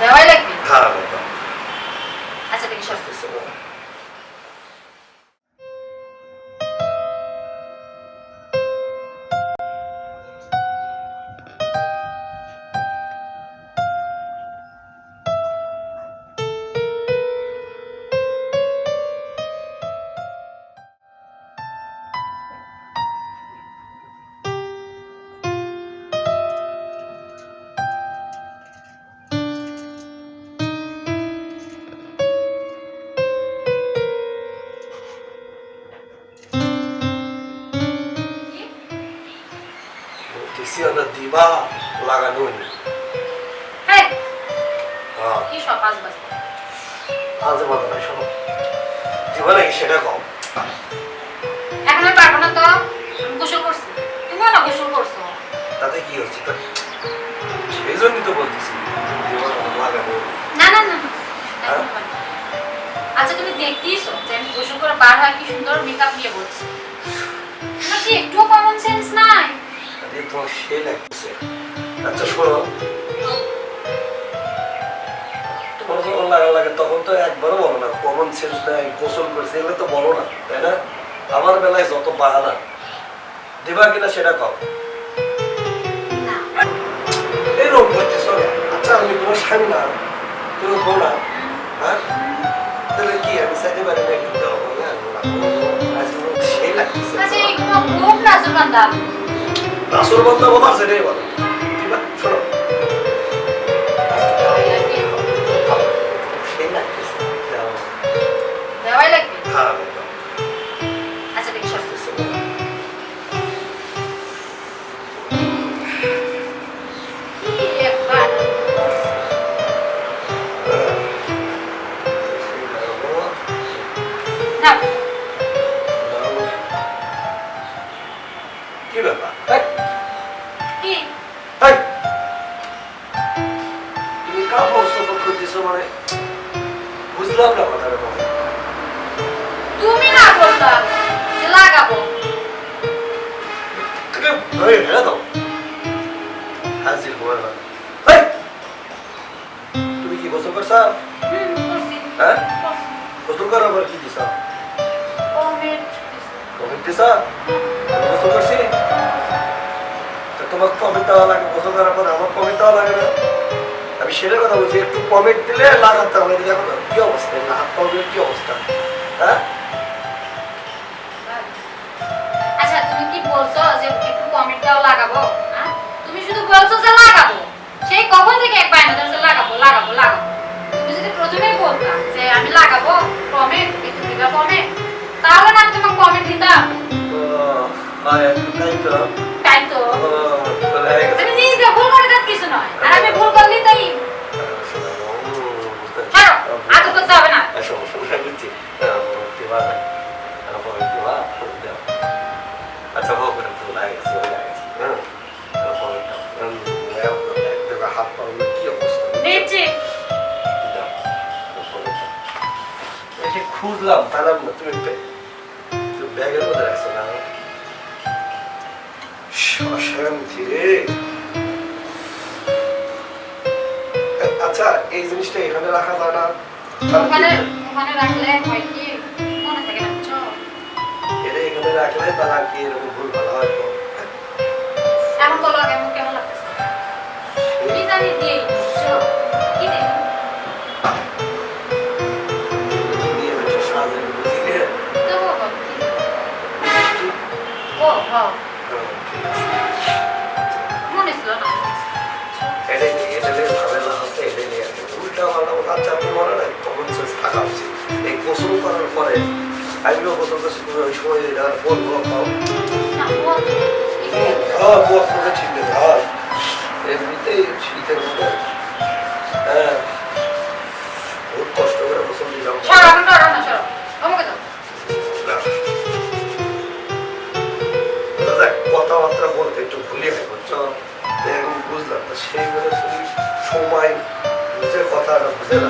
দেওয়াই লাগবে? হ্যাঁ আচ্ছা দেখি সব বলতেছি আমরা দিবা লাগানো নি হ্যাঁ। কি সব পাঁচ বাজে? আজে বাজে না শোনো। দিবা নাকি সেটা কম এখন আমি পারব না তো। আমি গোসল করছি। তুমিও না গোসল করছ? তাতে কি হচ্ছে? তা সেই জন্যই তো বলতেছি দিবা লাগানো না না না হ্যাঁ? আচ্ছা তুমি দেখতেইছো যে আমি গোসল করে বার হয় কি সুন্দর মেকআপ নিয়ে বলছি তোমার কি একটুও কমন সেন্স নাই? আরে তোমার সে লাগতেছে। আচ্ছা শোনো। তোমার যখন লাগা লাগে তখন তো একবারও বলো না কমন সেন্স নাই গোসল করছে এগুলো তো বলো না তাই না? আমার বেলায় যত বাহানা দিবা কিনা সেটা কম এরকম করতেছ আচ্ছা আমি তোমার স্বামী না তুমি বউ না হ্যাঁ? তাহলে কি আমি চাইতে পারি না একটু দাও বলে সেই লাগতেছে। নাজুক বন্ধা বলো সেটাই বলো। শোনো। হ্যাঁ। মানে? বুঝলাম না কথাটা তুমি না বললা যে লাগাবো। দাও। তুমি কি গোসল করছা? হ্যাঁ। গোসল করার পর কি দিছা? কমেন্ট কমেন্ট দিছা? গোসল করছি? তোমার কমেন্ট দেওয়া লাগে। গোসল করার পর আমার কমেন্ট দেওয়া লাগে না? আমি সেটা কথা বলছি একটু কমেন্ট দিলে লাগাতে হবে দেখো কি অবস্থা না হাত পাওয়ার কি অবস্থা? হ্যাঁ? আচ্ছা তুমি কি বলছো যে একটু কমেন্টটাও লাগাবো? হ্যাঁ? তুমি শুধু বলছো যে লাগাবো। সেই কখন থেকে এক পায়না যে লাগাবো লাগাবো লাগাবো। তুমি যদি প্রথমেই বলতা যে আমি লাগাবো কমেন্ট একটু দিবা কমেন্ট তাহলে না আমি তোমাকে কমেন্ট দিতাম। তাই তো। তাই তো। খুঁজলাম পেলাম না তুমি ব্যাগের মধ্যে রাখছো না? অশান্তি রে। আচ্ছা এই জিনিসটা এখানে রাখা যায় না? ওখানে ওখানে রাখলে হয় কি? মনে থাকে না এটা এখানে রাখলে তারা কি এরকম ভুল ভালো হয়? তো এমন বলো কেমন কেমন লাগতেছে? কি জানি দিই ও হ্যাঁ ঠিক আছে মনে ছিল না এটাই এটা নিয়ে ঝামেলা হচ্ছে এটাই নিয়ে উল্টা পাল্টা কথা আচ্ছা আপনি মনে নাই কমন সেন্স থাকা উচিত এই গোসল করার পরে আমিও গোসল করছি তুমি ওই সময় এটা বলব পাও হ্যাঁ করে ঠিক আছে হ্যাঁ এমনিতেই শীতের সময় বুঝে কথাটা বুঝে না।